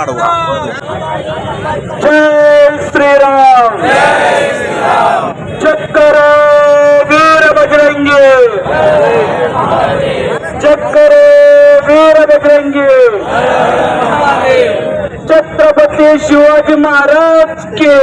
श्रीराम जय श्रीराम चक्कर वीर बजरंगी चक्कर वीर बजरंगी छत्रपती शिवाजी महाराज की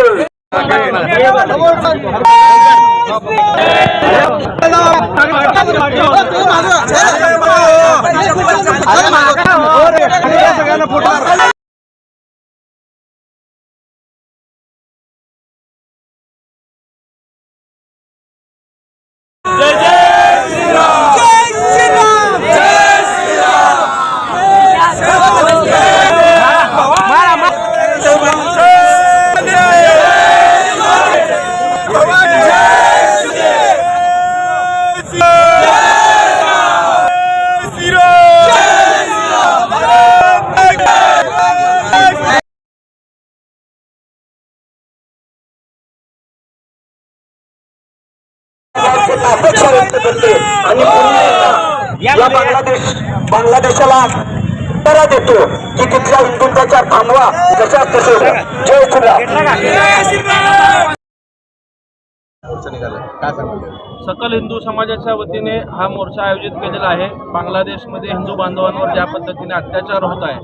अपेक्षा व्यक्त करते. आणि पुन्हा एकदा या बांगलादेश बांगलादेशाला उत्तरा देतो की तिथल्या हिंदुत्वाचा थांबवा. जशा तसे जय श्रीराम सकल हिंदू समाजाच्या वतीने हा मोर्चा आयोजित केलेला आहे. बांगलादेशमध्ये हिंदू बांधवांवर ज्या पद्धतीने अत्याचार होत आहे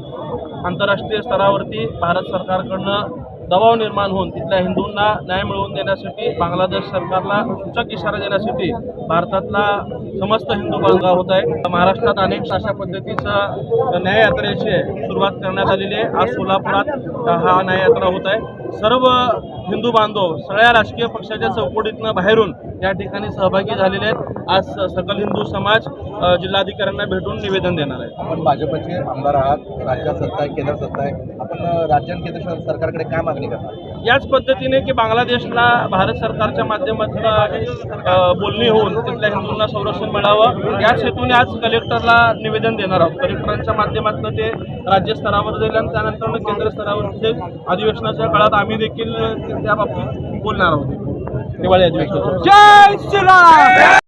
आंतरराष्ट्रीय स्तरावरती भारत सरकारकडनं दबाव निर्माण होऊन तिथल्या हिंदूंना न्याय मिळवून देण्यासाठी बांगलादेश सरकारला सूचक इशारा देण्यासाठी भारतातला समस्त हिंदू बांधव होत आहे महाराष्ट्रात अनेक अशा पद्धतीचं न्याययात्रेची सुरुवात करण्यात आलेली आहे. आज सोलापुरात हा न्याययात्रा होत आहे. सर्व हिंदू बांधव सगळ्या राजकीय पक्षाच्या चौकटीतनं बाहेरून या ठिकाणी सहभागी झालेले आहेत. आज सकल हिंदू समाज जिल्हाधिकाऱ्यांना भेटून निवेदन देणार आहे आपण भाजपचे आमदार आहात राज्यात सत्ता आहे केंद्र सत्ता आहे. आपण राज्य आणि केंद्र सर- सरकारकडे काय मागणी करणार? याच पद्धतीने की बांगलादेशला भारत सरकारच्या माध्यमातून बोलणी होऊन तिथल्या हिंदूंना संरक्षण मिळावं. याच हेतूने आज कलेक्टरला निवेदन देणार आहोत. कलेक्टरांच्या माध्यमातून ते राज्यस्तरावर जाईल आणि त्यानंतर केंद्र स्तरावर ते अधिवेशनाच्या काळात आम्ही देखील त्या बाबतीत बोलणार आहोत. दिवाळी अधिवेशनाच्या जय श्रीराम